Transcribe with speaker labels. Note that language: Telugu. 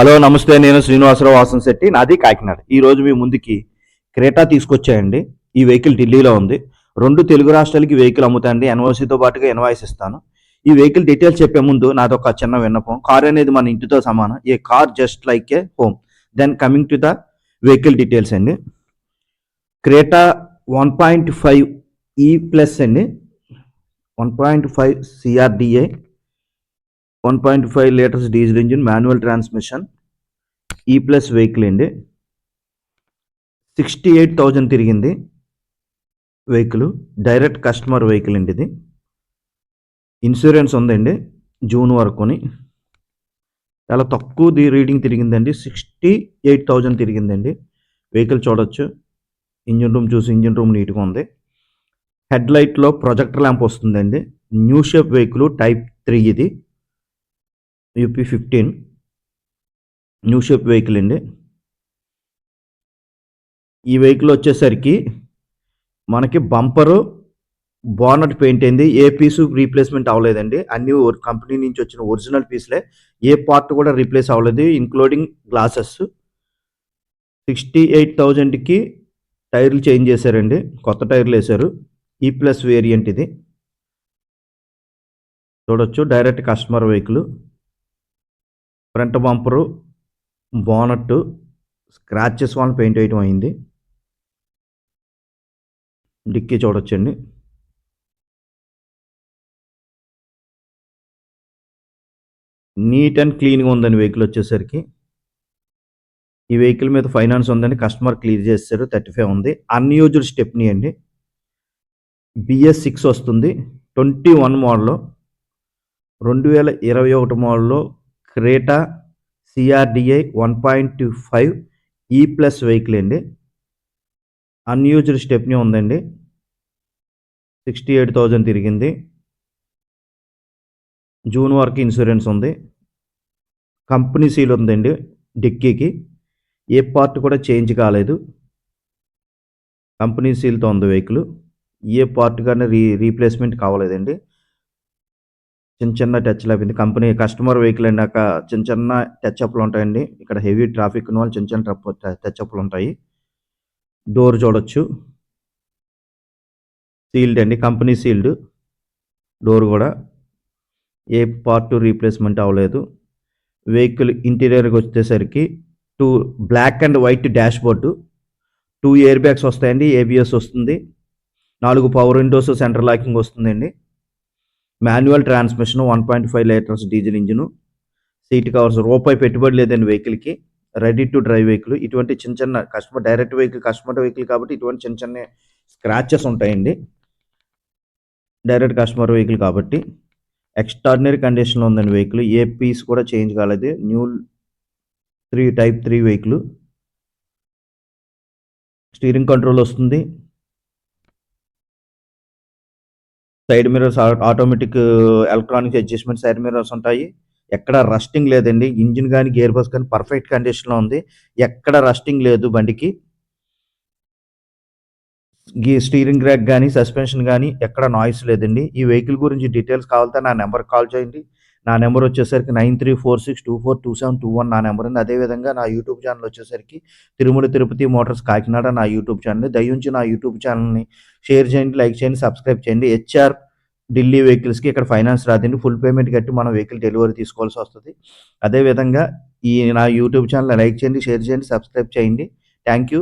Speaker 1: హలో నమస్తే నేను శ్రీనివాసరావు వాసన్ శెట్టి నాది కాకినాడ. ఈ రోజు మీ ముందుకి క్రేటా తీసుకొచ్చాయండి. ఈ వెహికల్ ఢిల్లీలో ఉంది. రెండు తెలుగు రాష్ట్రాలకి వెహికల్ అమ్ముతాయండి. ఎన్ఓసీతో పాటుగా ఇన్వాయిస్ ఇస్తాను. ఈ వెహికల్ డీటెయిల్స్ చెప్పే ముందు నాది ఒక చిన్న విన్నపం. కార్ అనేది మన ఇంటితో సమానం. A car just like a home. Then coming to the vehicle details అండి. Creta one point five E plus అండి. One point five CRDA. One point five litres diesel engine manual transmission E plus vehicle అండి. సిక్స్టీ ఎయిట్ థౌజండ్ తిరిగింది వెహికల్ డైరెక్ట్ కస్టమర్ వెహికల్ అండి ఇది. ఇన్సూరెన్స్ ఉందండి జూన్ వరకుని. చాలా తక్కువ ది రీడింగ్ తిరిగిందండి. సిక్స్టీ ఎయిట్ థౌజండ్ తిరిగిందండి. వెహికల్ చూడొచ్చు. ఇంజిన్ రూమ్ చూసి ఇంజిన్ రూమ్ నీట్గా ఉంది. హెడ్ లైట్లో ప్రొజెక్టర్ ల్యాంప్ వస్తుందండి. New shape vehicle type three ఇది. UP fifteen new shape vehicle అండి. ఈ వెహికల్ వచ్చేసరికి మనకి బంపరు బోనట్ పెయింట్ అయింది ఏ పీసు రీప్లేస్మెంట్ అవ్వలేదండి. అన్ని కంపెనీ నుంచి వచ్చిన ఒరిజినల్ పీస్లే. ఏ పార్ట్ కూడా రీప్లేస్ అవ్వలేదు ఇంక్లూడింగ్ గ్లాసెస్. సిక్స్టీ ఎయిట్ థౌజండ్కి టైర్లు చేంజ్ చేశారండి. కొత్త టైర్లు వేశారు. ఈ ప్లస్ వేరియంట్ ఇది. చూడొచ్చు direct customer vehicle. Front bumper bonnet scratches వల్ల పెయింట్ వేయటం అయింది. డిక్కీ చూడొచ్చండి. నీట్ అండ్ క్లీన్గా ఉందండి వెహికల్ వచ్చేసరికి. ఈ వెహికల్ మీద ఫైనాన్స్ ఉందని కస్టమర్ క్లియర్ చేశారు థర్టీ ఫైవ్ ఉంది. అన్యూజ్డ్ స్టెప్ని అండి. బిఎస్ సిక్స్ వస్తుంది ట్వంటీ వన్ మోడల్. రెండు వేల ఇరవై ఒకటి మోడల్లో Creta CRDi one point two five E plus vehicle అండి. అన్యూజ్డ్ స్టెప్ని ఉందండి. సిక్స్టీ ఎయిట్ థౌజండ్ తిరిగింది. జూన్ వరకు ఇన్సూరెన్స్ ఉంది. కంపెనీ సీల్ ఉందండి డిక్కీకి. ఏ పార్ట్ కూడా చేంజ్ కాలేదు. కంపెనీ సీల్తో ఉంది వెహికల్. ఏ పార్ట్ కానీ రీ రీప్లేస్మెంట్ కావలేదండి. చిన్న చిన్న టచ్ అయిపోయింది కంపెనీ కస్టమర్ వెహికల్ అన్నాక చిన్న చిన్న టచ్ అప్లు ఉంటాయండి. ఇక్కడ హెవీ ట్రాఫిక్ ఉన్న వాళ్ళు చిన్న చిన్న టచ్ అప్లు ఉంటాయి. డోర్ చూడొచ్చు. సీల్డ్ అండి. కంపెనీ సీల్డ్ డోర్ కూడా. ఏ పార్ట్ రీప్లేస్మెంట్ అవ్వలేదు. వెహికల్ ఇంటీరియర్కి వచ్చేసరికి two black and white dashboard two airbags వస్తాయండి ఏబిఎస్ వస్తుంది. నాలుగు పవర్ విండోస్ సెంటర్ లాకింగ్ వస్తుందండి. Manual transmission one point five litres diesel engine seat covers రూపాయి పెట్టుబడి లేదండి వెహికల్కి రెడీ టు డ్రైవ్ వెహికల్ ఇటువంటి చిన్న చిన్న customer direct vehicle customer vehicle కాబట్టి ఇటువంటి చిన్న చిన్న స్క్రాచెస్ ఉంటాయండి. డైరెక్ట్ కస్టమర్ వెహికల్ కాబట్టి ఎక్స్ట్రాడినరీ కండిషన్లో ఉందండి వెహికల్ ఏ పీస్ కూడా చేంజ్ కాలేదు. New three type three vehicle steering control వస్తుంది. Side mirrors automatic electronic adjustment side mirrors ఉంటాయి. ఎక్కడ రస్టింగ్ లేదండి. ఇంజిన్ కానీ గేర్ బాక్స్ కానీ పర్ఫెక్ట్ కండిషన్లో ఉంది. ఎక్కడ రస్టింగ్ లేదు బండికి. గీ స్టీరింగ్ ర్యాక్ కానీ సస్పెన్షన్ కానీ ఎక్కడ నాయిస్ లేదండి. ఈ వెహికల్ గురించి డీటెయిల్స్ కావాలంటే నా నెంబర్ కాల్ చేయండి. నా నెంబర్ వచ్చేసరికి nine three four six two four two seven two one నా నెంబర్ ఉంది అదేవిధంగా నా యూట్యూబ్ ఛానల్ వచ్చేసరికి తిరుమల తిరుపతి మోటార్స్ కాకినాడ నా యూట్యూబ్ ఛానల్. దయించి నా యూట్యూబ్ ఛానల్ని షేర్ చేయండి లైక్ చేయండి సబ్స్క్రైబ్ చేయండి. హెచ్ఆర్ ఢిల్లీ వెహికల్స్కి ఇక్కడ ఫైనాన్స్ రాదండి. ఫుల్ పేమెంట్ కట్టి మనం వెహికల్ డెలివరీ తీసుకోవాల్సి వస్తుంది. అదేవిధంగా ఈ నా యూట్యూబ్ ఛానల్ లైక్ చేయండి షేర్ చేయండి సబ్స్క్రైబ్ చేయండి. Thank you.